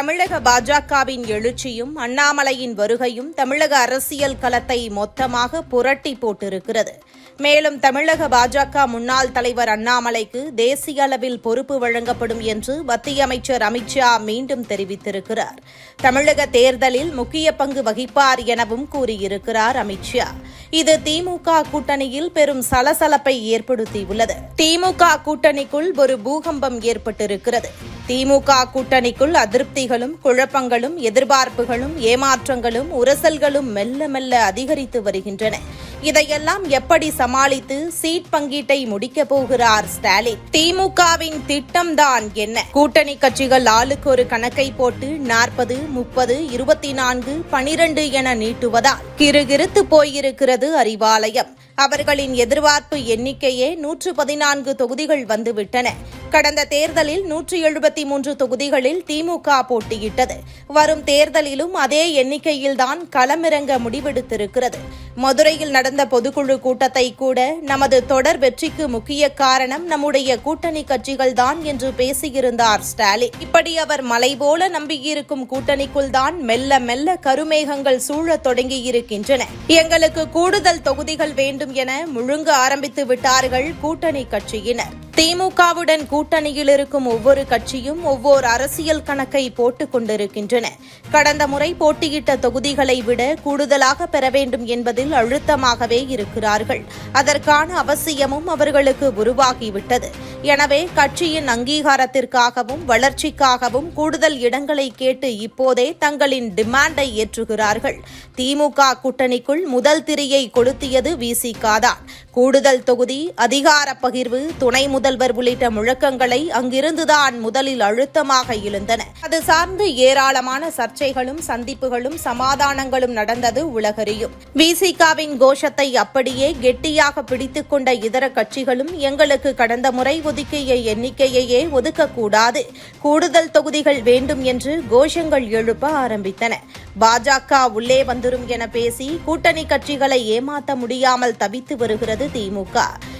தமிழக பாஜகவின் எழுச்சியும் அண்ணாமலையின் வருகையும் தமிழக அரசியல் களத்தை மொத்தமாக புரட்டி போட்டிருக்கிறது. மேலும் தமிழக பாஜக முன்னாள் தலைவர் அண்ணாமலைக்கு தேசிய அளவில் பொறுப்பு வழங்கப்படும் என்று மத்திய அமைச்சர் அமித்ஷா மீண்டும் தெரிவித்திருக்கிறார். தமிழக தேர்தலில் முக்கிய பங்கு வகிப்பார் எனவும் கூறியிருக்கிறார் அமித்ஷா இது திமுக கூட்டணியில் பெரும் சலசலப்பை ஏற்படுத்தியுள்ளது. திமுக கூட்டணிக்குள் ஒரு பூகம்பம் ஏற்பட்டிருக்கிறது. திமுக கூட்டணிக்குள் அதிருப்திகளும் குழப்பங்களும் எதிர்பார்ப்புகளும் ஏமாற்றங்களும் உரசல்களும் மெல்ல மெல்ல அதிகரித்து வருகின்றன. இதையெல்லாம் எப்படி சமாளித்து சீட் பங்கீட்டை முடிக்கப் போகிறார் ஸ்டாலின்? திமுகவின் திட்டம்தான் என்ன? கூட்டணி கட்சிகள் ஆளுக்கு ஒரு கணக்கை போட்டு நாற்பது முப்பது இருபத்தி நான்கு பனிரண்டு என நீட்டுவதால் கிறுகிறுத்து போயிருக்கிறது அறிவாலயம். அவர்களின் எதிர்பார்ப்பு எண்ணிக்கையே நூற்று பதினான்கு தொகுதிகள் வந்துவிட்டன. கடந்த தேர்தலில் நூற்றி எழுபத்தி மூன்று தொகுதிகளில் திமுக போட்டியிட்டது. வரும் தேர்தலிலும் அதே எண்ணிக்கையில்தான் களமிறங்க முடிவெடுத்திருக்கிறது. மதுரையில் நடந்த பொதுக்குழு கூட்டத்தை கூட நமது தொடர் வெற்றிக்கு முக்கிய காரணம் நம்முடைய கூட்டணி கட்சிகள்தான் என்று பேசியிருந்தார் ஸ்டாலின். இப்படி அவர் மலை போல நம்பியிருக்கும் கூட்டணிக்குள் தான் மெல்ல மெல்ல கருமேகங்கள் சூழத் தொடங்கியிருக்கின்றன. எங்களுக்கு கூடுதல் தொகுதிகள் வேண்டும் என முழுங்க ஆரம்பித்து விட்டார்கள் கூட்டணி கட்சியினர். திமுகவுடன் கூட்டணியில் இருக்கும் ஒவ்வொரு கட்சியும் ஒவ்வொரு அரசியல் கணக்கை போட்டுக் கொண்டிருக்கின்றன. கடந்த முறை போட்டியிட்ட தொகுதிகளை விட கூடுதலாக பெற வேண்டும் என்பதில் அழுத்தமாகவே இருக்கிறார்கள். அதற்கான அவசியமும் அவர்களுக்கு உருவாகிவிட்டது. எனவே கட்சியின் அங்கீகாரத்திற்காகவும் வளர்ச்சிக்காகவும் கூடுதல் இடங்களை கேட்டு இப்போதே தங்களின் டிமாண்டை ஏற்றுகிறார்கள். திமுக கூட்டணிக்குள் முதல் திரியை கொளுத்தியது விசிகாதான் கூடுதல் தொகுதி அதிகார பகிர்வு துணை முதல்வர் உள்ளிட்ட முழக்கங்களை அங்கிருந்துதான் முதலில் அழுத்தமாக எழுந்தன. அது சார்ந்து ஏராளமான சர்ச்சைகளும் சந்திப்புகளும் சமாதானங்களும் நடந்தது உலகறியும். விசிகாவின் கோஷத்தை அப்படியே கெட்டியாக பிடித்துக் கொண்ட இதர கட்சிகளும் எங்களுக்கு கடந்த முறை ஒதுக்கிய எண்ணிக்கையையே ஒதுக்கக்கூடாது. கூடுதல் தொகுதிகள் வேண்டும் என்று கோஷங்கள் எழுப்ப ஆரம்பித்தன. பாஜக உள்ளே வந்துரும் என பேசி கூட்டணி கட்சிகளை ஏமாற்ற முடியாமல் தவித்து வருகிறது திமுக.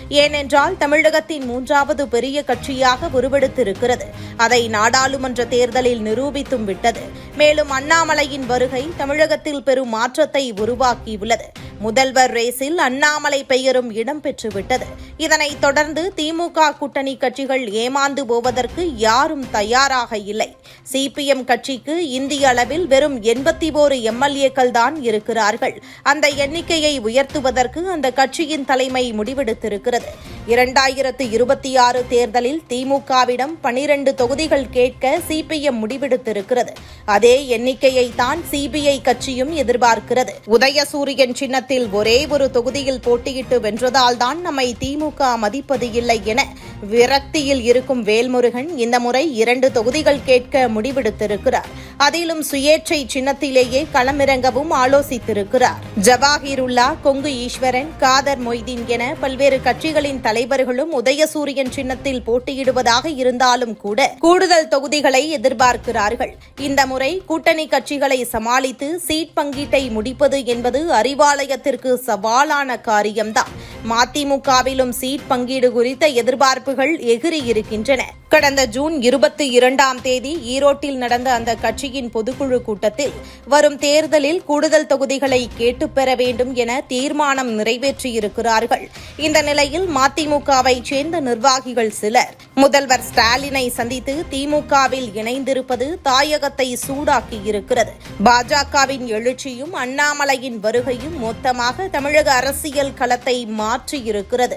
ஏனென்றால் தமிழகத்தின் மூன்றாவது பெரிய கட்சியாக உருவெடுத்திருக்கிறது. அதை நாடாளுமன்ற தேர்தலில் நிரூபித்தும் விட்டது. மேலும் அண்ணாமலையின் வருகை தமிழகத்தில் பெரும் மாற்றத்தை உருவாக்கியுள்ளது. முதல்வர் ரேஸில் அண்ணாமலை பெயரும் இடம்பெற்றுவிட்டது. இதனைத் தொடர்ந்து திமுக கூட்டணி கட்சிகள் ஏமாந்து போவதற்கு யாரும் தயாராக இல்லை. சிபிஎம் கட்சிக்கு இந்திய அளவில் வெறும் எண்பத்தி ஓரு எம்எல்ஏக்கள் தான் இருக்கிறார்கள். அந்த எண்ணிக்கையை உயர்த்துவதற்கு அந்த கட்சியின் தலைமை முடிவெடுத்திருக்கிறது. இரண்டாயிரத்து இருபத்தி ஆறு தேர்தலில் திமுகவிடம் பனிரண்டு தொகுதிகள் கேட்க சிபிஎம் முடிவெடுத்திருக்கிறது. அதே எண்ணிக்கையை தான் சிபிஐ கட்சியும் எதிர்பார்க்கிறது. உதயசூரியன் சின்னத்தில் ஒரே ஒரு தொகுதியில் போட்டியிட்டு வென்றதால்தான் நம்மை திமுக மதிப்பது இல்லை என விரக்தியில் இருக்கும் வேல்முருகன் இந்த முறை இரண்டு தொகுதிகள் கேட்க முடிவெடுத்திருக்கிறார். அதிலும் சுயேட்சை சின்னத்திலேயே களமிறங்கவும் ஆலோசித்திருக்கிறார். ஜவாஹிருல்லா கொங்கு ஈஸ்வரன் காதர் மொய்தீன் என பல்வேறு கட்சிகளின் தலைவர்களும் உதயசூரியன் சின்னத்தில் போட்டியிடுவதாக இருந்தாலும் கூட கூடுதல் தொகுதிகளை எதிர்பார்க்கிறார்கள். இந்த முறை கூட்டணி கட்சிகளை சமாளித்து சீட் பங்கீட்டை முடிப்பது என்பது அறிவாலயத்திற்கு சவாலான காரியம்தான். மதிமுகவிலும் சீட் பங்கீடு குறித்த எதிர்பார்ப்பு எகிரி இருக்கின்றன. கடந்த ஜூன் இருபத்தி இரண்டாம் தேதி ஈரோட்டில் நடந்த அந்த கட்சியின் பொதுக்குழு கூட்டத்தில் வரும் தேர்தலில் கூடுதல் தொகுதிகளை கேட்டுப் பெற வேண்டும் என தீர்மானம் நிறைவேற்றியிருக்கிறார்கள். இந்த நிலையில் மதிமுகவை சேர்ந்த நிர்வாகிகள் சிலர். முதல்வர் ஸ்டாலினை சந்தித்து திமுகவில் இணைந்திருப்பது தாயகத்தை சூடாக்கியிருக்கிறது. பாஜகவின் எழுச்சியும் அண்ணாமலையின் வருகையும் மொத்தமாக தமிழக அரசியல் களத்தை மாற்றியிருக்கிறது.